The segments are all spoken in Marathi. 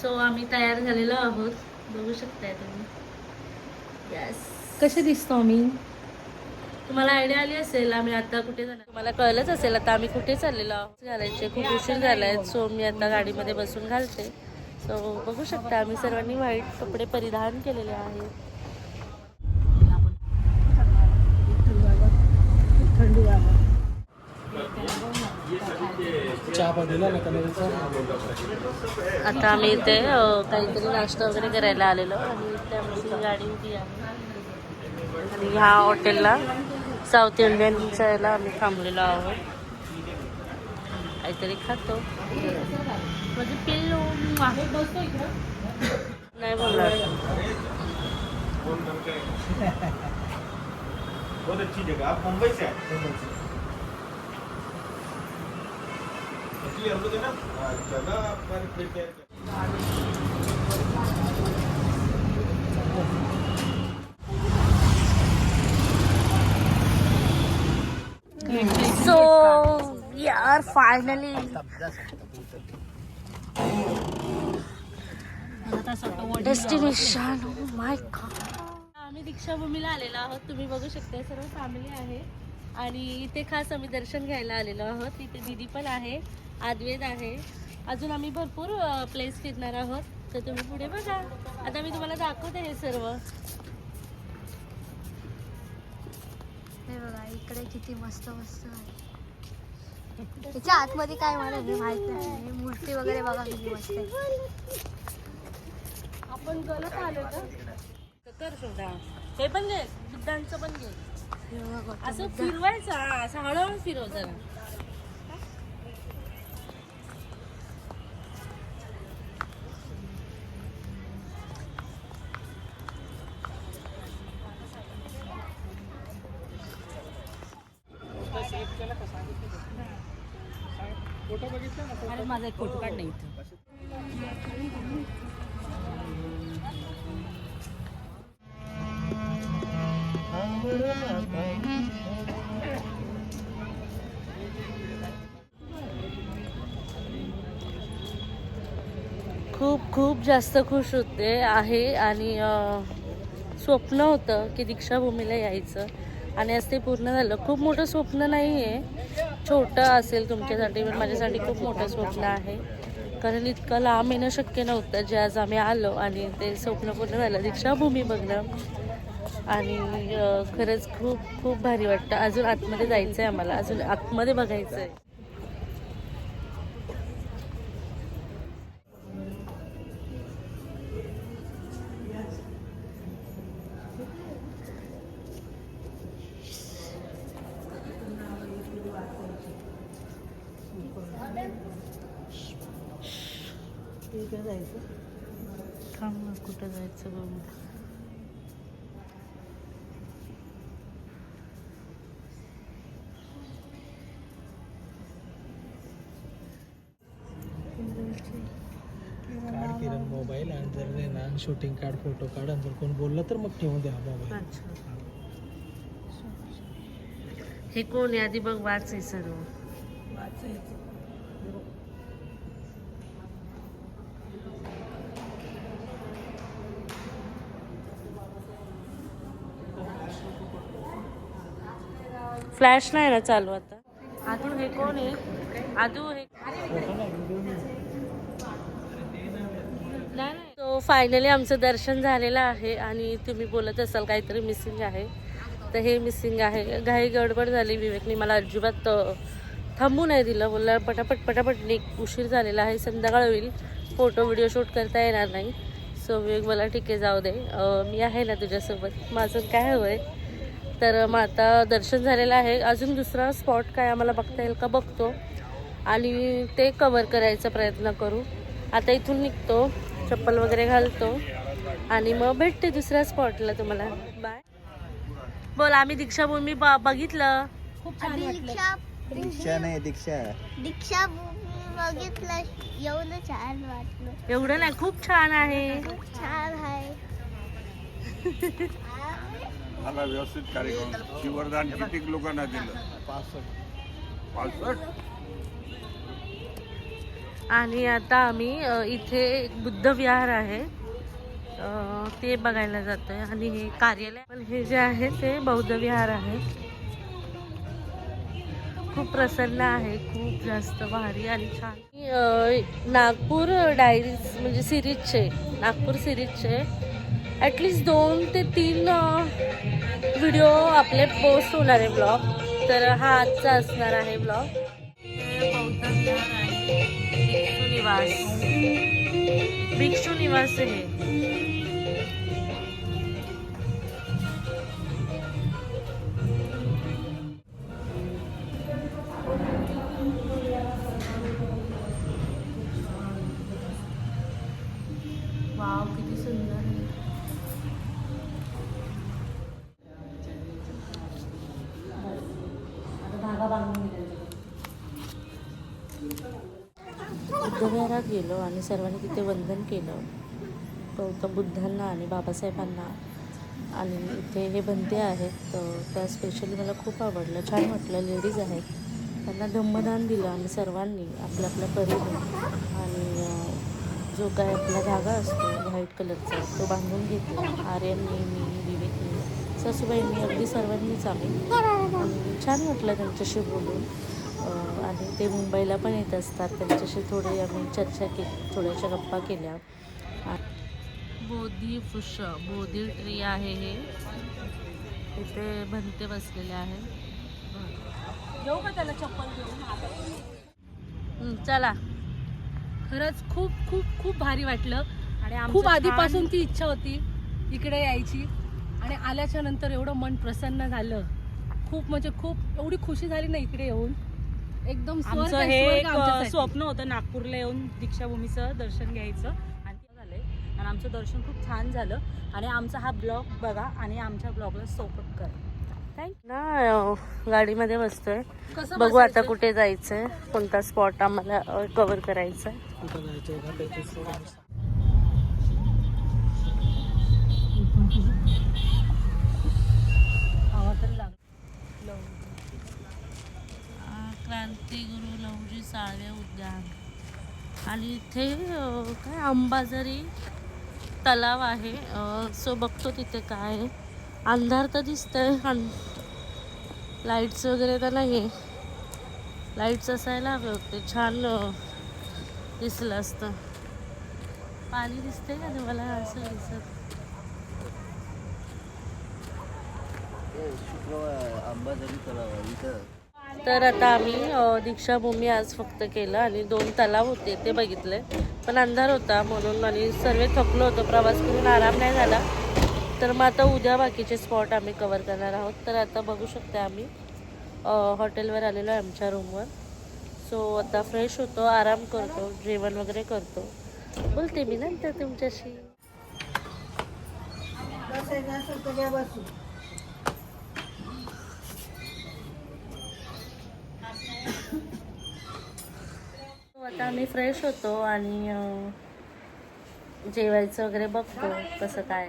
सो आम्ही तयार झालेलो आहोत. बघू शकताय तुम्ही. यस कसे दिसतो आम्ही? तुम्हाला आयडिया आली असेल आम्ही आता कुठे जाणार? तुम्हाला कळलंच असेल आता आम्ही कुठे चाललेलो आहोत? घालायचे खूप उशीर झालाय? सो मी आता गाडीमध्ये बसून घालते. सो बघू शकता आम्ही सर्वांनी व्हाईट कपडे परिधान केलेले आहेत चहा पाहिला ना कलरचा आता आम्ही इथे काहीतरी नाश्ता वगैरे करायला आलेलो. आणि इथे आमची गाडी उभी आहे. आणि ह्या हॉटेलला साऊथ इंडियनच्या याला आम्ही थांबलेलो आहोत. काहीतरी खातो. म्हणजे पिल्लू. नाही बोलणार. बहुत अच्छी जगह. आप मुंबई से. सो यार फायनली डेस्टिनेशन माय आम्ही दीक्षाभूमीला आलेलो आहोत. तुम्ही बघू शकता सर्व फॅमिली आहे. आणि इथे खास आम्ही दर्शन घ्यायला आलेलो आहोत. इथे दिदी पण आहे. आद्वेद आहे. अजून आम्ही भरपूर प्लेस फिरणार आहोत. तर तुम्ही पुढे बघा. आता मी तुम्हाला दाखवते हे सर्व. हे बघा इकडे किती मस्त मस्त आहे. त्याच्या आतमध्ये काय मला हे माहीत नाही. मूर्ती वगैरे बघा किती मस्त आहे. आपण गलत आलो का तर कर शोधा. हे पण घे. बुद्धांचं पण घे. असं. फिरवायचं. असं हळूहळू फिरव जरा. अरे माझा एक फोटो काढ नाही इथं. खूप खूप जास्त खुश होते आहे आणि स्वप्न होतं की दीक्षाभूमीला यायचं. आणि आज ते पूर्ण झालं. खूप मोठं स्वप्न नाही आहे छोटं असेल तुमच्यासाठी पण माझ्यासाठी खूप मोठं स्वप्न आहे. कारण इतकं लांब येणं शक्य नव्हतं जे आज आम्ही आलो आणि ते स्वप्न पूर्ण झालं. दीक्षाभूमी बघणं. आणि खरंच खूप खूप भारी वाटतं. अजून आतमध्ये जायचं आहे आम्हाला. अजून आतमध्ये बघायचं आहे थांब ना कुठं जायचं बघू. काढ किरण मोबाईल आणि जर रे ना शूटिंग काढ फोटो काढ आणि जर कोण बोललं तर मग ठेवून द्या मोबाईल. अच्छा. हे कोण आहे? आधी बघ वाच आहे सर्व. फ्लॅश नाही ना चालू आता. आदू हे कोण आहे? आदू हे तो फायनली आमचं दर्शन झालेलं आहे आणि तुम्ही बोलत असाल काहीतरी मिसिंग आहे. तर हे मिसिंग आहे. घाई गडबड झाली विवेकने. मला अजिबात थांबू नाही दिलं. बोललं पटापट पटापट निक उशीर झालेला आहे. संध्याकाळ होईल. फोटो व्हिडिओ शूट करता येणार नाही. सो विवेक मला ठीक आहे जाऊ दे. मी आहे ना तुझ्यासोबत. माझं काय हवं आहे तर मग आता दर्शन झालेलं आहे. अजून दुसरा स्पॉट काय आम्हाला बघता येईल का? बघतो. आणि ते कवर करायचा प्रयत्न करू. आता इथून निघतो. चप्पल वगैरे घालतो. आणि मग भेटते दुसऱ्या स्पॉटला तुम्हाला. बाय बोल आम्ही दीक्षाभूमी ब- बघितलं. खूप छान वाटलं. दीक्षा दीक्षा नाही दीक्षा. दीक्षा भूमी बघितलं एवढं छान वाटलं. एवढं नाही खूप छान आहे. खूप छान आहे. झाला व्यवस्थित कार्यक्रम. शिवरदान किती लोकांना दिलं? पासष्ट. आणि आता आम्ही इथे एक बुद्ध विहार आहे. ते बघायला जातोय. आणि हे कार्यालय पण हे जे आहे ते बौद्ध विहार आहे. खूप प्रसन्न आहे. खूप जास्त भारी आणि छान. नागपूर डायरीज म्हणजे सिरीजचे नागपूर सिरीजचे ॲटलिस्ट दोन ते तीन व्हिडिओ आपले पोस्ट होणार आहे ब्लॉग. तर हा आजचा असणार आहे ब्लॉग. भिक्षू निवास. भिक्षू निवास आहे. हे वाव किती सुंदर. गेलो आणि सर्वांनी तिथे वंदन केलं. गौतम बुद्धांना आणि बाबासाहेबांना आणि इथे हे बंदे आहेत तर त्या स्पेशली मला खूप आवडलं. छान वाटलं लेडीज आहेत. त्यांना धम्मदान दिलं आम्ही सर्वांनी आपल्या आपल्या परीने. आणि जो काय आपला धागा असतो व्हाईट कलरचा तो बांधून घेतला. आर्यननी मी विवेकनी सासूबाईंनी अगदी सर्वांनीच आम्ही. छान वाटलं त्यांच्याशी बोलून. ते मुंबईला पण येत असतात. त्यांच्याशी थोडे आम्ही चर्चा केली थोड्याशा गप्पा केल्या. बोधी वृक्ष बोधी ट्री आहे हे. इथे भंते बसलेले आहे. घेऊ का त्याला चप्पल घेऊन? हं, चला. खरंच खूप खूप खूप भारी वाटलं. आणि आमचं खूप आधीपासून ती इच्छा होती इकडे यायची. आणि आल्याच्यानंतर एवढं मन प्रसन्न झालं. खूप म्हणजे खूप एवढी खुशी झाली ना इकडे येऊन. एकदम आमचं हे एक. स्वप्न होतं नागपूरला येऊन दीक्षाभूमीचं दर्शन घ्यायचं. आणि ते झालंय. आणि आमचं दर्शन खूप छान झालं. आणि आमचा हा ब्लॉग बघा आणि आमच्या ब्लॉगला सपोर्ट करा. ना गाडीमध्ये बसतोय. बघू आता? कुठे जायचंय. कोणता स्पॉट आम्हाला कव्हर करायचा क्रांतिगुरु लवजी साळवे उद्यान. आणि इथे काय अंबाझरी तलाव आहे. सो बघतो तिथे काय अंधार तर दिसतंय लाईट्स वगैरे तर नाही आहे लाईट्स असायला हवे होते. छान दिसलं असतं. पाणी दिसतंय का तुम्हाला? असं दिसत. तर आता आम्ही दीक्षाभूमी आज फक्त केलं आणि दोन तलाव होते ते बघितले. पण अंधार होता म्हणून आणि सर्व थकलो होतो. प्रवास करून आराम नाही झाला. तर मग आता उद्या बाकीचे स्पॉट आम्ही कवर करणार आहोत. तर आता बघू शकते आम्ही. हॉटेलवर आलेलो आहे आमच्या रूमवर सो आता फ्रेश होतो आराम करतो जेवण वगैरे करतो. बोलते मी नंतर तुमच्याशी. आता आम्ही फ्रेश होतो आणि जेवायचं वगैरे बघतो कसं काय?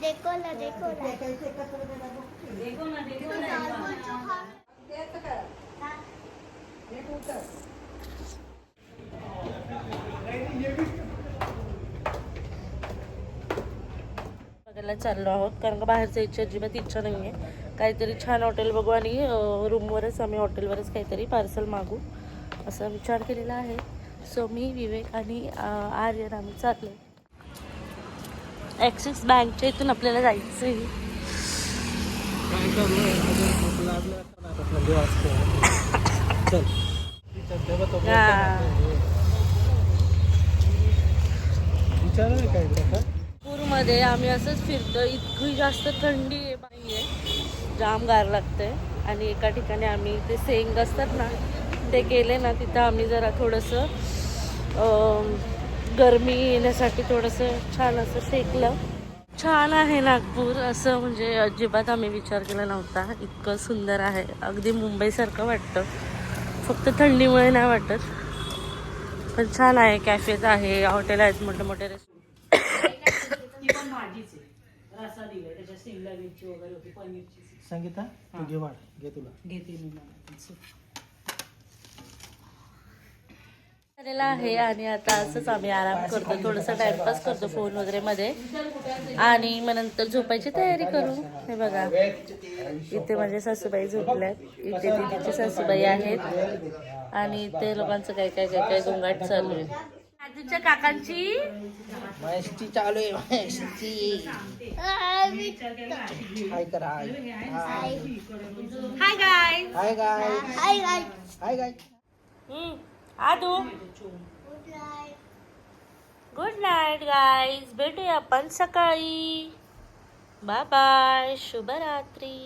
देखो ना देखो ना. बघायला चाललो आहोत. कारण का बाहेर जायची अजिबात इच्छा नाही आहे काहीतरी छान हॉटेल बघू आणि रूमवरच आम्ही हॉटेलवरच काहीतरी पार्सल मागू. असा विचार केलेला आहे. सो मी विवेक आणि आर्यन आम्ही चाललो ॲक्सिस बँकच्या इथून आपल्याला जायचं आहे मध्ये आम्ही असंच फिरतो. इतकी जास्त थंडी नाही आहे जाम गार लागते आणि एका ठिकाणी आम्ही ते सेंग असतात ना ते गेले ना तिथं आम्ही जरा थोडंसं गरमी येण्यासाठी थोडंसं छान असं शेकलं छान आहे नागपूर. असं म्हणजे अजिबात आम्ही विचार केला नव्हता. इतकं सुंदर आहे. अगदी मुंबईसारखं वाटतं. फक्त थंडीमुळे नाही वाटत. पण छान आहे. कॅफेज आहे. हॉटेल आहेत मोठे मोठे रेस्टॉरंट रसा दिलाय त्याच्यात शिमला मिरची वगैरे होती पनीरची. संगीता तू घे वाढ घे तुला. घेते मी मला झालेला आहे आणि आता असंच आम्ही आराम करतो थोडंसं टाइमपास करतो फोन वगैरे मध्ये. आणि मग नंतर झोपायची तयारी करू. हे बघा इथे माझे सासूबाई झोपल्यात इथे दिदीचे सासूबाई आहेत. आणि इथे लोकांचं काय काय काय काय गोंगाट चालू आहे. आजूच्या काकांची? महेशची चालू आहे महेशची. हाय कर hi. Hi. Guy. Hi guy. Hi hi hi guy. आदू good night guys भेटूया आपण सकाळी. बाय बाय शुभरात्री.